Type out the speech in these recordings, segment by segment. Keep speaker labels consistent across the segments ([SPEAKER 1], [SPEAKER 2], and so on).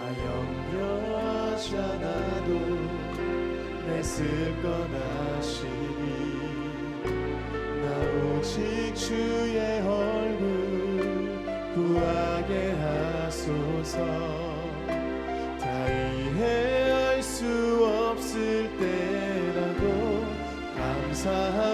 [SPEAKER 1] 나
[SPEAKER 2] 염려하지 않아도 내쓸 건 아시니 나 오직 주의 얼굴 구하게 하소서. 다 이해할 수 없을 때라도 감사하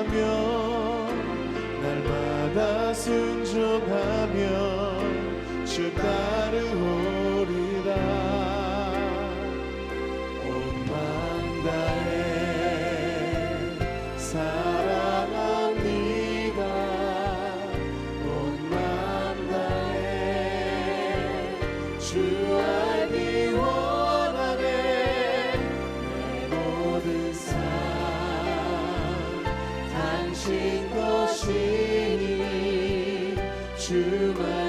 [SPEAKER 2] 당신 것이니 주만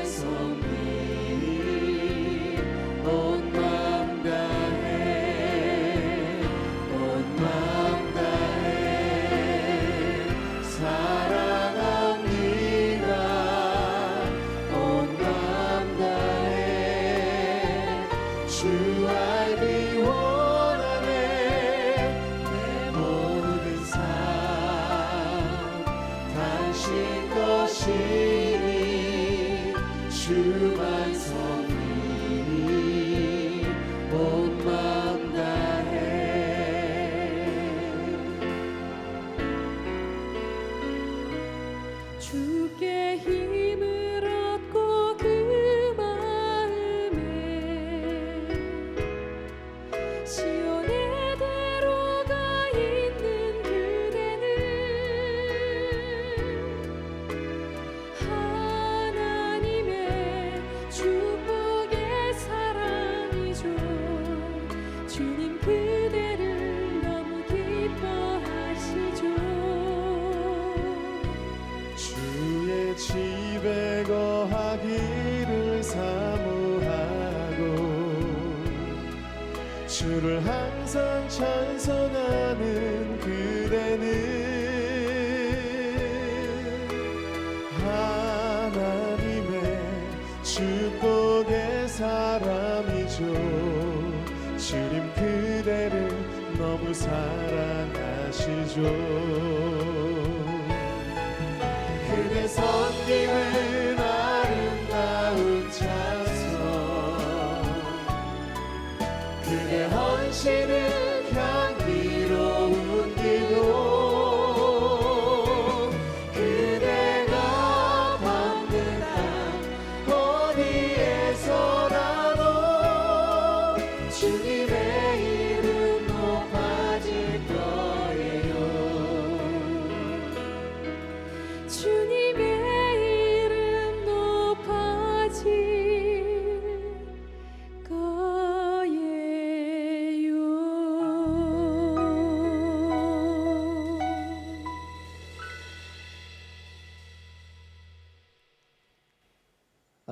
[SPEAKER 1] 주께 힘을 축복의
[SPEAKER 2] 사람이죠. 주님 그대를 너무 사랑하시죠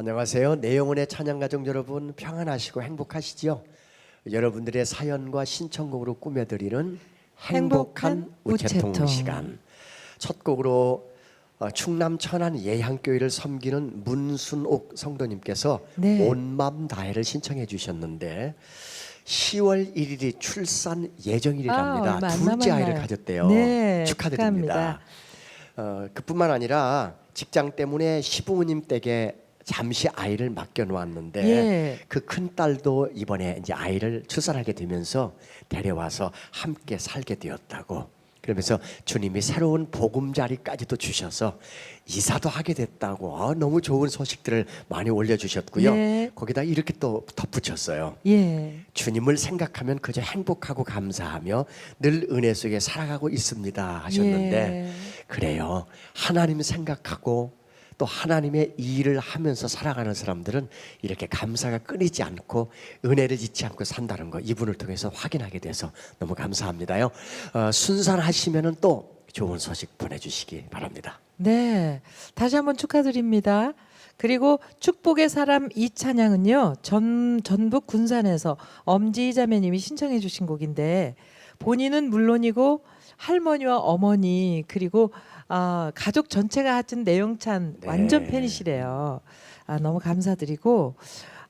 [SPEAKER 3] 안녕하세요. 내영혼의 찬양가족 여러분 평안하시고 행복하시지요? 여러분들의 사연과 신청곡으로 꾸며드리는 행복한
[SPEAKER 4] 행복한
[SPEAKER 3] 우체통,
[SPEAKER 4] 우체통.
[SPEAKER 3] 시간. 첫 곡으로 어, 충남 천안 예향교회를 섬기는 문순옥 성도님께서
[SPEAKER 4] 네.
[SPEAKER 3] 온맘 다해를 신청해 주셨는데 10월 1일이 출산 예정일이랍니다.
[SPEAKER 4] 아,
[SPEAKER 3] 둘째 아이를? 가졌대요.
[SPEAKER 4] 네,
[SPEAKER 3] 축하드립니다.
[SPEAKER 4] 축하합니다.
[SPEAKER 3] 어, 그뿐만 아니라 직장 때문에 시부모님 댁에 잠시 아이를 맡겨 놓았는데
[SPEAKER 4] 예.
[SPEAKER 3] 그큰 딸도 이번에 이제 아이를 출산하게 되면서 데려와서 함께 살게 되었다고. 그러면서 주님이 새로운 보금자리까지도 주셔서 이사도 하게 됐다고 아, 너무 좋은 소식들을 많이 올려주셨고요.
[SPEAKER 4] 네.
[SPEAKER 3] 거기다 이렇게 또 덧붙였어요.
[SPEAKER 4] 예.
[SPEAKER 3] 주님을 생각하면 그저 행복하고 감사하며 늘 은혜 속에 살아가고 있습니다 하셨는데
[SPEAKER 4] 예.
[SPEAKER 3] 그래요. 하나님 생각하고 또 하나님의 일을 하면서 살아가는 사람들은 이렇게 감사가 끊이지 않고 은혜를 잊지 않고 산다는 거 이분을 통해서 확인하게 돼서 너무 감사합니다요. 어, 순산하시면은 또 좋은 소식 보내주시기 바랍니다.
[SPEAKER 1] 네, 다시 한번 축하드립니다. 그리고 축복의 사람 이 찬양은요 전 전북 군산에서 엄지 자매님이 신청해 주신 곡인데 본인은 물론이고 할머니와 어머니 그리고 아, 가족 전체가 하여튼 내용찬
[SPEAKER 3] 네.
[SPEAKER 1] 완전 팬이시래요. 아, 너무 감사드리고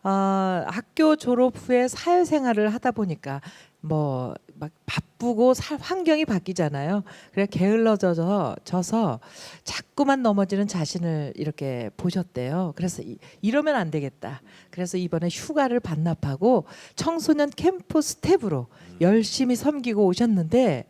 [SPEAKER 1] 아, 학교 졸업 후에 사회생활을 하다 보니까 뭐 막 바쁘고 살 환경이 바뀌잖아요. 그래 게을러져서 져서 자꾸만 넘어지는 자신을 이렇게 보셨대요. 그래서 이, 이러면 안 되겠다. 그래서 이번에 휴가를 반납하고 청소년 캠프 스텝으로 열심히 섬기고 오셨는데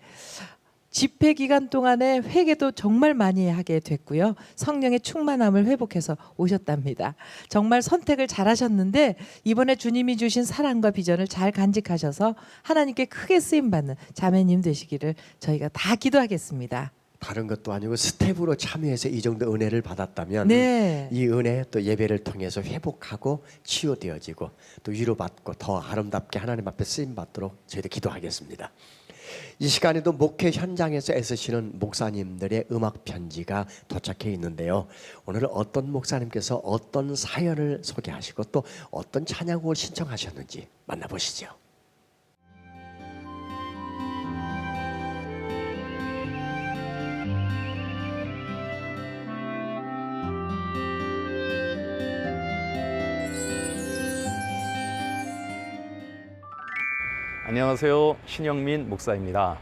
[SPEAKER 1] 집회 기간 동안에 회개도 정말 많이 하게 됐고요. 성령의 충만함을 회복해서 오셨답니다. 정말 선택을 잘하셨는데 이번에 주님이 주신 사랑과 비전을 잘 간직하셔서 하나님께 크게 쓰임 받는 자매님 되시기를 저희가 다 기도하겠습니다.
[SPEAKER 3] 다른 것도 아니고 스텝으로 참여해서 이 정도 은혜를 받았다면
[SPEAKER 1] 네.
[SPEAKER 3] 이 은혜 또 예배를 통해서 회복하고 치유되어지고 또 위로받고 더 아름답게 하나님 앞에 쓰임 받도록 저희도 기도하겠습니다. 이 시간에도 목회 현장에서 애쓰시는 목사님들의 음악 편지가 도착해 있는데요. 오늘은 어떤 목사님께서 어떤 사연을 소개하시고 또 어떤 찬양곡을 신청하셨는지 만나보시죠.
[SPEAKER 5] 안녕하세요. 신영민 목사입니다.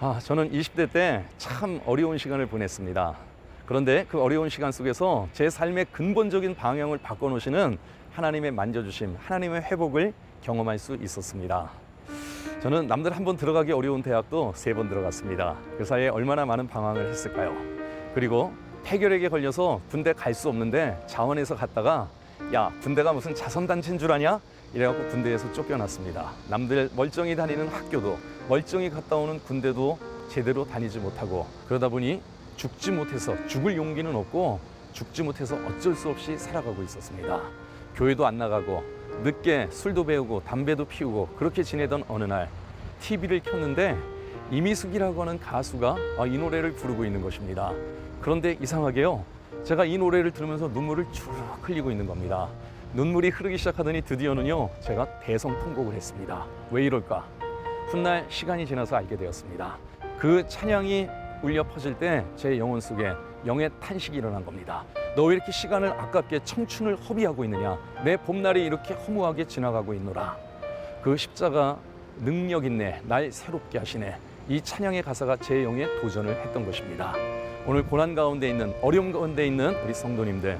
[SPEAKER 5] 아, 저는 20대 때 참 어려운 시간을 보냈습니다. 그런데 그 어려운 시간 속에서 제 삶의 근본적인 방향을 바꿔놓으시는 하나님의 만져주심, 하나님의 회복을 경험할 수 있었습니다. 저는 남들 한 번 들어가기 어려운 대학도 세 번 들어갔습니다. 그 사이에 얼마나 많은 방황을 했을까요? 그리고 폐결핵에 걸려서 군대 갈 수 없는데 자원에서 갔다가 야 군대가 무슨 자선단체인 줄 아냐? 이래갖고 군대에서 쫓겨났습니다. 남들 멀쩡히 다니는 학교도 멀쩡히 갔다 오는 군대도 제대로 다니지 못하고 그러다 보니 죽지 못해서 죽을 용기는 없고 죽지 못해서 어쩔 수 없이 살아가고 있었습니다. 교회도 안 나가고 늦게 술도 배우고 담배도 피우고 그렇게 지내던 어느 날 TV를 켰는데 이미숙이라고 하는 가수가 아, 이 노래를 부르고 있는 것입니다. 그런데 이상하게요. 제가 이 노래를 들으면서 눈물을 주르륵 흘리고 있는 겁니다. 눈물이 흐르기 시작하더니 드디어는요. 제가 대성통곡을 했습니다. 왜 이럴까? 훗날 시간이 지나서 알게 되었습니다. 그 찬양이 울려 퍼질 때 제 영혼 속에 영의 탄식이 일어난 겁니다. 너 왜 이렇게 시간을 아깝게 청춘을 허비하고 있느냐? 내 봄날이 이렇게 허무하게 지나가고 있노라. 그 십자가 능력 있네, 날 새롭게 하시네. 이 찬양의 가사가 제 영에 도전을 했던 것입니다. 오늘 고난 가운데 있는 어려움 가운데 있는 우리 성도님들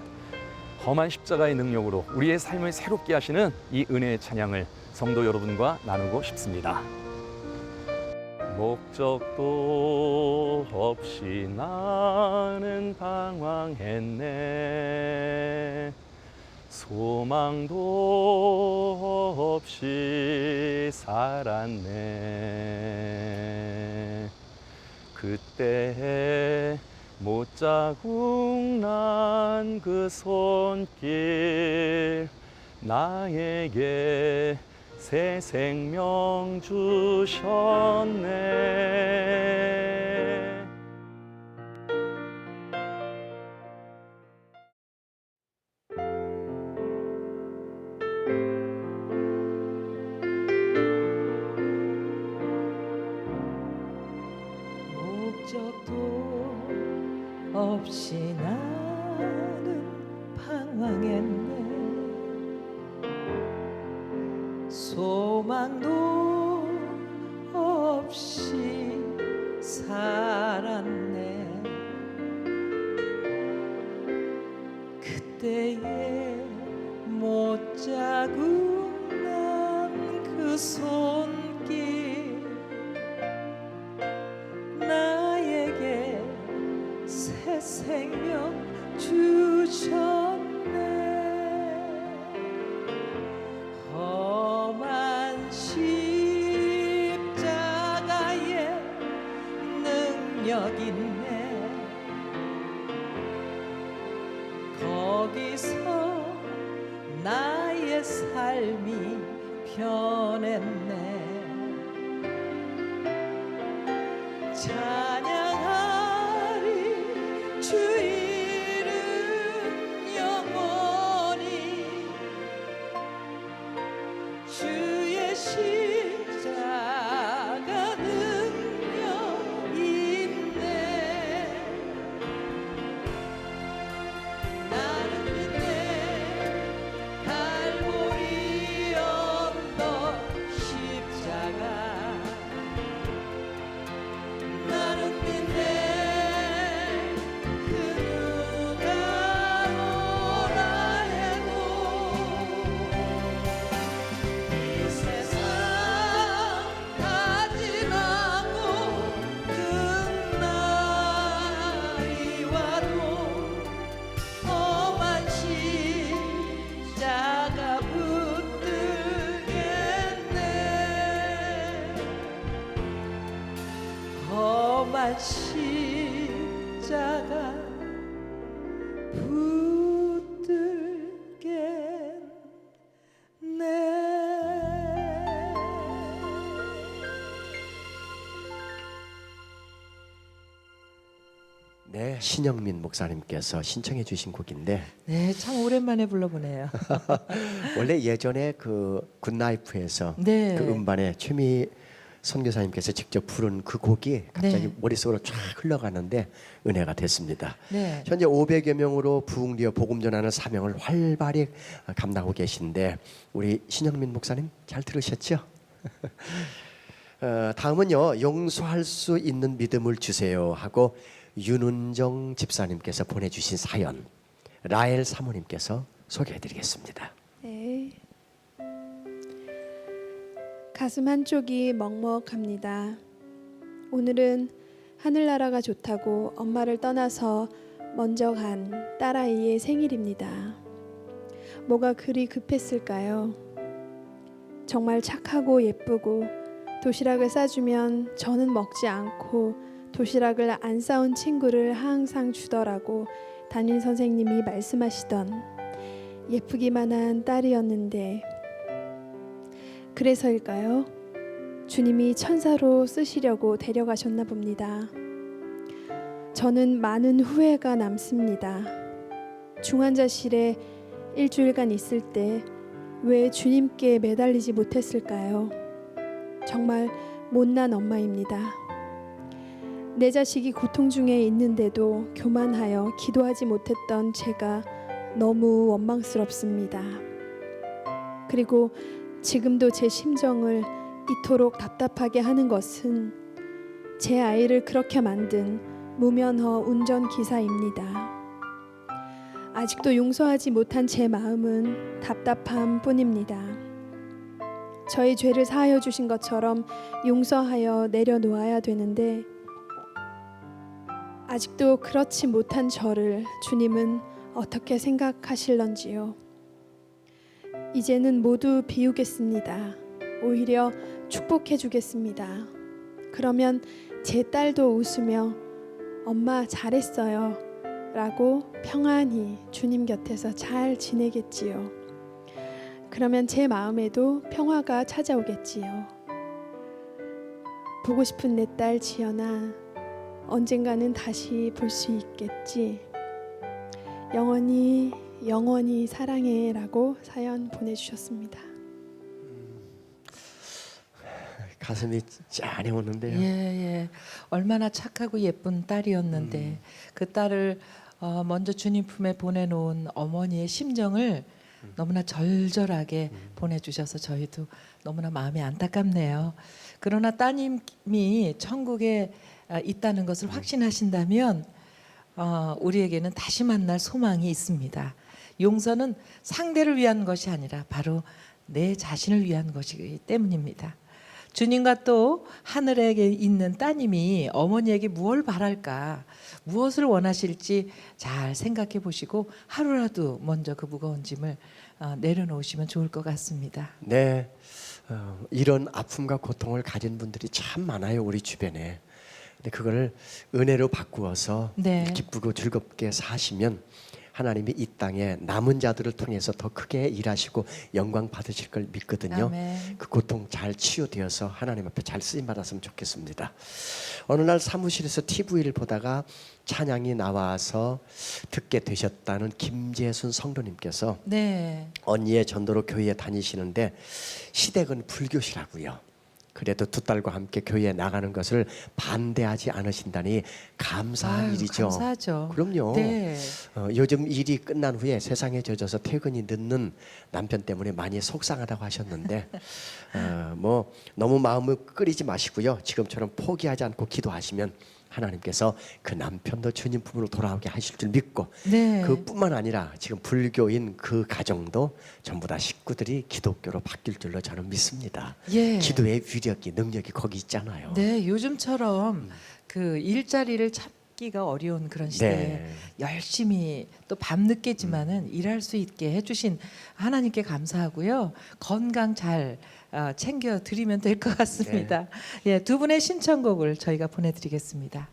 [SPEAKER 5] 험한 십자가의 능력으로 우리의 삶을 새롭게 하시는 이 은혜의 찬양을 성도 여러분과 나누고 싶습니다. 목적도 없이 나는 방황했네. 소망도 없이 살았네. 그때 못 자국 난 그 손길 나에게 새 생명 주셨네.
[SPEAKER 1] 못 자국 난그 손길. 나에게 새 생명 주셨 삶이 변했네. 찬양하리 주 이름 영원히 주의 십 험한 십자가 붙들겠네 네,
[SPEAKER 3] 신영민 목사님께서 신청해 주신 곡인데
[SPEAKER 1] 네, 참 오랜만에 불러보네요.
[SPEAKER 3] 원래 예전에 그 굿나이프에서
[SPEAKER 1] 네.
[SPEAKER 3] 그 음반에 최미 선교사님께서 직접 부른 그 곡이 갑자기
[SPEAKER 1] 네.
[SPEAKER 3] 머릿속으로 쫙 흘러가는데 은혜가 됐습니다.
[SPEAKER 1] 네.
[SPEAKER 3] 현재 500여 명으로 부흥되어 복음 전하는 사명을 활발히 감당하고 계신데 우리 신영민 목사님 잘 들으셨죠? 어, 다음은요 용서할 수 있는 믿음을 주세요 하고 윤은정 집사님께서 보내주신 사연 라엘 사모님께서 소개해드리겠습니다.
[SPEAKER 6] 가슴 한쪽이 먹먹합니다. 오늘은 하늘나라가 좋다고 엄마를 떠나서 먼저 간 딸아이의 생일입니다. 뭐가 그리 급했을까요? 정말 착하고 예쁘고 도시락을 싸주면 저는 먹지 않고 도시락을 안 싸온 친구를 항상 주더라고 담임 선생님이 말씀하시던 예쁘기만 한 딸이었는데 그래서일까요? 주님이 천사로 쓰시려고 데려가셨나 봅니다. 저는 많은 후회가 남습니다. 중환자실에 일주일간 있을 때 왜 주님께 매달리지 못했을까요? 정말 못난 엄마입니다. 내 자식이 고통 중에 있는데도 교만하여 기도하지 못했던 제가 너무 원망스럽습니다. 그리고 지금도 제 심정을 이토록 답답하게 하는 것은 제 아이를 그렇게 만든 무면허 운전기사입니다. 아직도 용서하지 못한 제 마음은 답답함 뿐입니다. 저희 죄를 사하여 주신 것처럼 용서하여 내려놓아야 되는데 아직도 그렇지 못한 저를 주님은 어떻게 생각하실런지요. 이제는 모두 비우겠습니다. 오히려 축복해 주겠습니다. 그러면 제 딸도 웃으며 엄마 잘했어요. 라고 평안히 주님 곁에서 잘 지내겠지요. 그러면 제 마음에도 평화가 찾아오겠지요. 보고 싶은 내 딸 지연아, 언젠가는 다시 볼 수 있겠지. 영원히 영원히 사랑해라고 사연 보내주셨습니다.
[SPEAKER 3] 가슴이 짠해오는데요.
[SPEAKER 1] 예, 예. 얼마나 착하고 예쁜 딸이었는데
[SPEAKER 3] 음.
[SPEAKER 1] 그 딸을 어, 먼저 주님 품에 보내놓은 어머니의 심정을
[SPEAKER 3] 음.
[SPEAKER 1] 너무나 절절하게 보내주셔서 저희도 너무나 마음이 안타깝네요. 그러나 따님이 천국에 아, 있다는 것을
[SPEAKER 3] 음.
[SPEAKER 1] 확신하신다면 어, 우리에게는 다시 만날 소망이 있습니다. 용서는 상대를 위한 것이 아니라 바로 내 자신을 위한 것이기 때문입니다. 주님과 또 하늘에 있는 따님이 어머니에게 무엇을 바랄까, 무엇을 원하실지 잘 생각해 보시고 하루라도 먼저 그 무거운 짐을 어, 내려놓으시면 좋을 것 같습니다.
[SPEAKER 3] 네, 어, 이런 아픔과 고통을 가진 분들이 참 많아요 우리 주변에. 근데 그걸 은혜로 바꾸어서
[SPEAKER 1] 네.
[SPEAKER 3] 기쁘고 즐겁게 사시면 하나님이 이 땅에 남은 자들을 통해서 더 크게 일하시고 영광 받으실 걸 믿거든요.
[SPEAKER 1] 아멘.
[SPEAKER 3] 그 고통 잘 치유되어서 하나님 앞에 잘 쓰임 받았으면 좋겠습니다. 어느 날 사무실에서 TV를 보다가 찬양이 나와서 듣게 되셨다는 김재순 성도님께서
[SPEAKER 1] 네.
[SPEAKER 3] 언니의 전도로 교회에 다니시는데 시댁은 불교시라고요. 그래도 두 딸과 함께 교회에 나가는 것을 반대하지 않으신다니 감사한
[SPEAKER 1] 아유,
[SPEAKER 3] 일이죠.
[SPEAKER 1] 감사하죠.
[SPEAKER 3] 그럼요.
[SPEAKER 1] 네.
[SPEAKER 3] 어, 요즘 일이 끝난 후에 세상에 젖어서 퇴근이 늦는 남편 때문에 많이 속상하다고 하셨는데 어, 뭐 너무 마음을 끓이지 마시고요. 지금처럼 포기하지 않고 기도하시면 하나님께서 그 남편도 주님 품으로 돌아오게 하실 줄 믿고
[SPEAKER 1] 네.
[SPEAKER 3] 그뿐만 아니라 지금 불교인 그 가정도 전부 다 식구들이 기독교로 바뀔 줄로 저는 믿습니다.
[SPEAKER 1] 예.
[SPEAKER 3] 기도의 위력이 능력이 거기 있잖아요.
[SPEAKER 1] 네, 요즘처럼 그 일자리를 찾 기가 어려운 그런 시대에
[SPEAKER 3] 네.
[SPEAKER 1] 열심히 또 밤늦게지만은 일할 수 있게 해주신 하나님께 감사하고요. 건강 잘 어, 챙겨 드리면 될 것 같습니다. 예, 두 분의 신청곡을 저희가 보내드리겠습니다.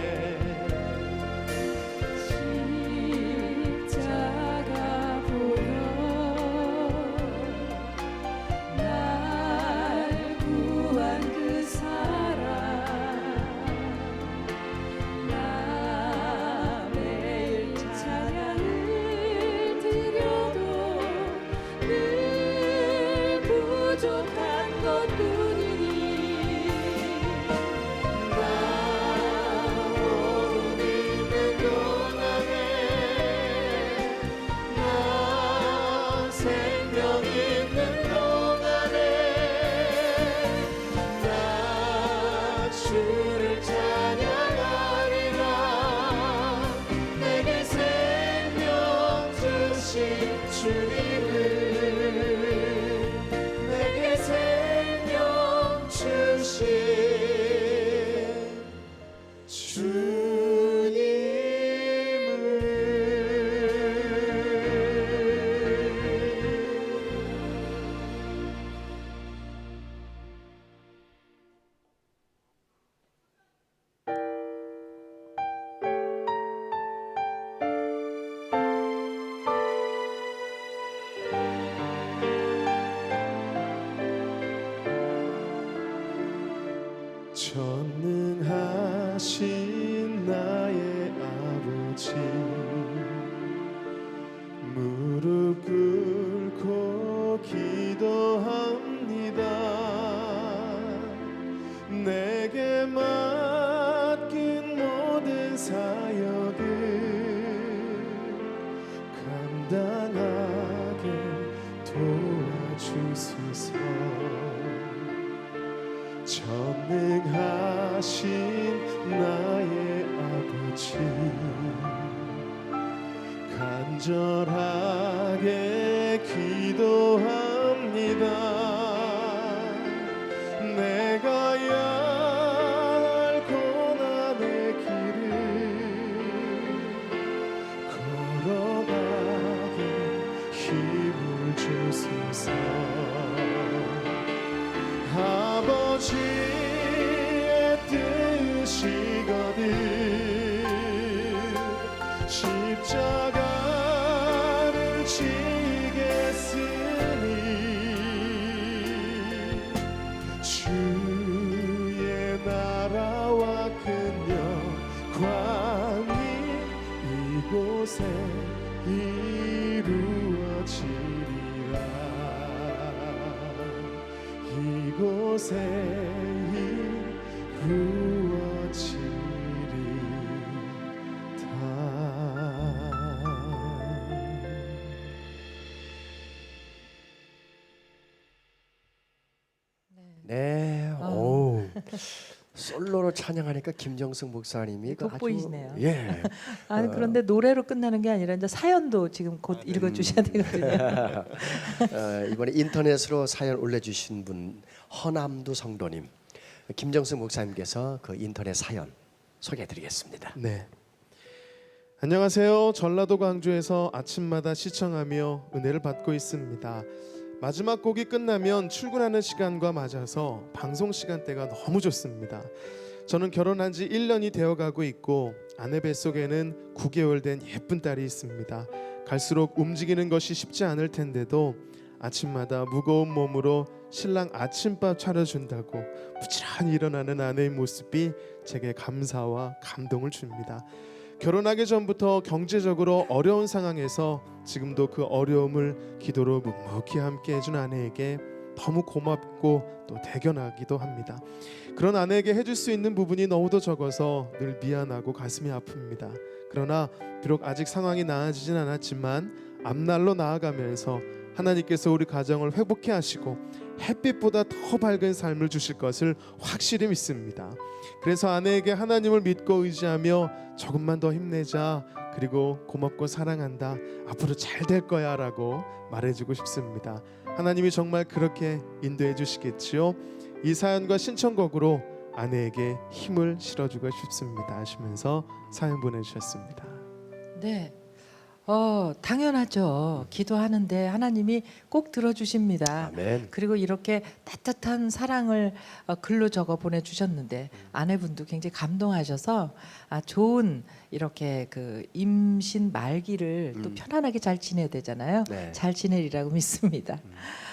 [SPEAKER 7] 찬 주 십
[SPEAKER 2] 솔로로 찬양하니까 김정승 목사님이 그 아주-
[SPEAKER 1] 돋보이시네요.
[SPEAKER 2] 예.
[SPEAKER 1] 아니 그런데 노래로 끝나는 게 아니라 이제 사연도 지금 곧 읽어 주셔야 되거든요.
[SPEAKER 2] 어, 이번에 인터넷으로 사연 올려 주신 분 허남두 성도님, 김정승 목사님께서 그 인터넷 사연 소개해 드리겠습니다.
[SPEAKER 7] 네. 안녕하세요. 전라도 광주에서 아침마다 시청하며 은혜를 받고 있습니다. 마지막 곡이 끝나면 출근하는 시간과 맞아서 방송 시간대가 너무 좋습니다. 저는 결혼한 지 1년이 되어 가고 있고 아내 뱃속에는 9개월 된 예쁜 딸이 있습니다. 갈수록 움직이는 것이 쉽지 않을 텐데도 아침마다 무거운 몸으로 신랑 아침밥 차려준다고 부지런히 일어나는 아내의 모습이 제게 감사와 감동을 줍니다. 결혼하기 전부터 경제적으로 어려운 상황에서 지금도 그 어려움을 기도로 묵묵히 함께 해준 아내에게 너무 고맙고 또 대견하기도 합니다. 그런 아내에게 해줄 수 있는 부분이 너무도 적어서 늘 미안하고 가슴이 아픕니다. 그러나 비록 아직 상황이 나아지진 않았지만 앞날로 나아가면서 하나님께서 우리 가정을 회복해 하시고 햇빛보다 더 밝은 삶을 주실 것을 확실히 믿습니다. 그래서 아내에게 하나님을 믿고 의지하며 조금만 더 힘내자 그리고 고맙고 사랑한다 앞으로 잘 될 거야 라고 말해주고 싶습니다. 하나님이 정말 그렇게 인도해 주시겠지요. 이 사연과 신청곡으로 아내에게 힘을 실어주고 싶습니다 하시면서 사연 보내주셨습니다.
[SPEAKER 1] 네. 어, 당연하죠. 기도하는데 하나님이 꼭 들어주십니다.
[SPEAKER 2] 아멘.
[SPEAKER 1] 그리고 이렇게 따뜻한 사랑을 어, 글로 적어 보내주셨는데 아내분도 굉장히 감동하셔서 아, 좋은 이렇게 그 임신 말기를 또
[SPEAKER 2] 음.
[SPEAKER 1] 편안하게 잘 지내야 되잖아요.
[SPEAKER 2] 네.
[SPEAKER 1] 잘 지내리라고 믿습니다.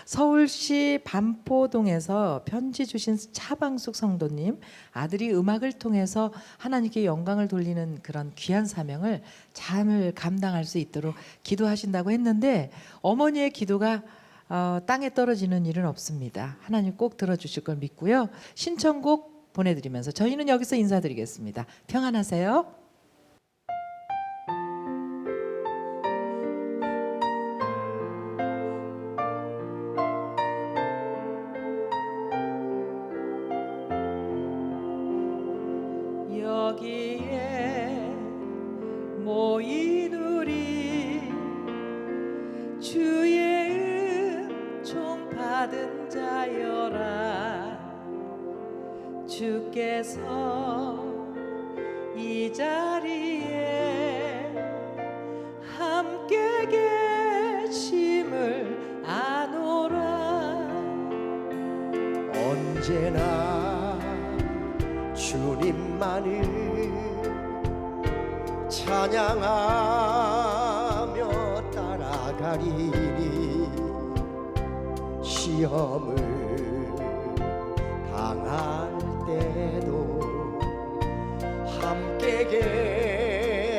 [SPEAKER 1] 서울시 반포동에서 편지 주신 차방숙 성도님 아들이 음악을 통해서 하나님께 영광을 돌리는 그런 귀한 사명을 잘 감당할 수 있도록 기도하신다고 했는데 어머니의 기도가 어, 땅에 떨어지는 일은 없습니다. 하나님 꼭 들어주실 걸 믿고요. 신청곡 보내드리면서 저희는 여기서 인사드리겠습니다. 평안하세요. 여기에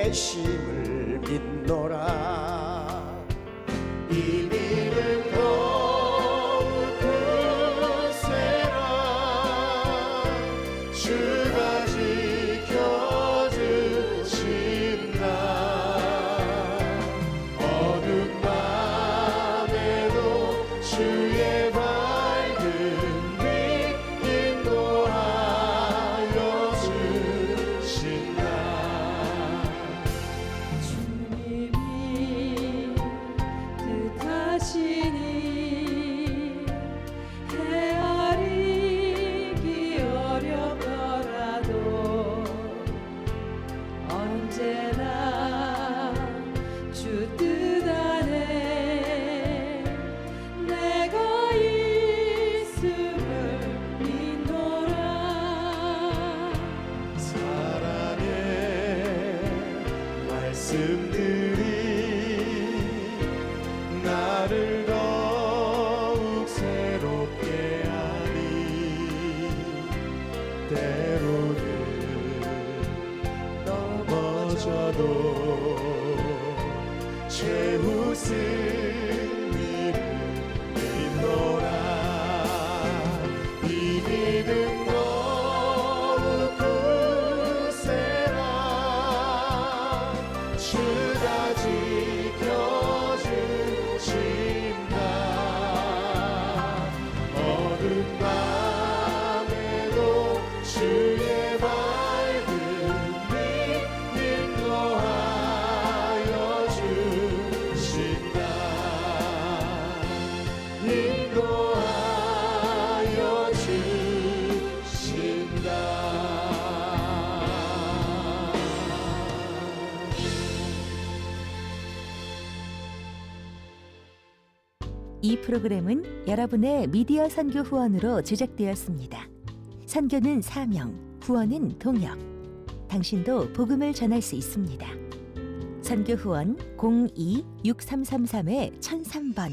[SPEAKER 1] 계심을
[SPEAKER 2] 믿노라
[SPEAKER 8] 프로그램은 여러분의 미디어 선교 후원으로 제작되었습니다. 선교는 사명, 후원은 동역. 당신도 복음을 전할 수 있습니다. 선교 후원 02-6333-1003번